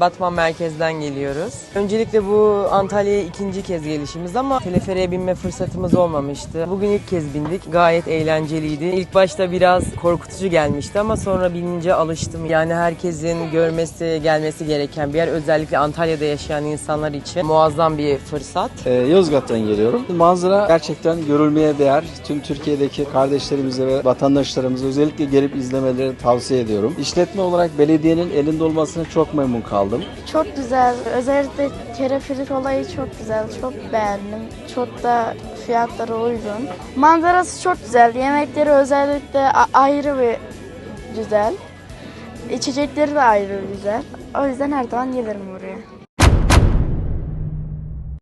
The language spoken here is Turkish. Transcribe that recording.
Batman merkezden geliyoruz. Öncelikle bu Antalya'ya ikinci kez gelişimiz ama teleferiğe binme fırsatımız olmamıştı. Bugün ilk kez bindik. Gayet eğlenceliydi. İlk başta biraz korkutucu gelmişti ama sonra binince alıştım. Yani herkesin görmesi, gelmesi gereken bir yer. Özellikle Antalya'da yaşayan insanlar için muazzam bir fırsat. Ee, Yozgat'tan geliyorum. Manzara gerçekten görülmeye değer. Tüm Türkiye'deki kardeşlerimize ve vatandaşlarımıza özellikle gelip izlemeleri tavsiye ediyorum. İşletme olarak belediyenin elinde olmasına çok memnun kaldım. Çok güzel. Özellikle kerefilik olayı çok güzel. Çok beğendim. Çok da fiyatları uygun. Manzarası çok güzel. Yemekleri özellikle ayrı bir güzel. İçecekleri de ayrı güzel. O yüzden her zaman gelirim buraya.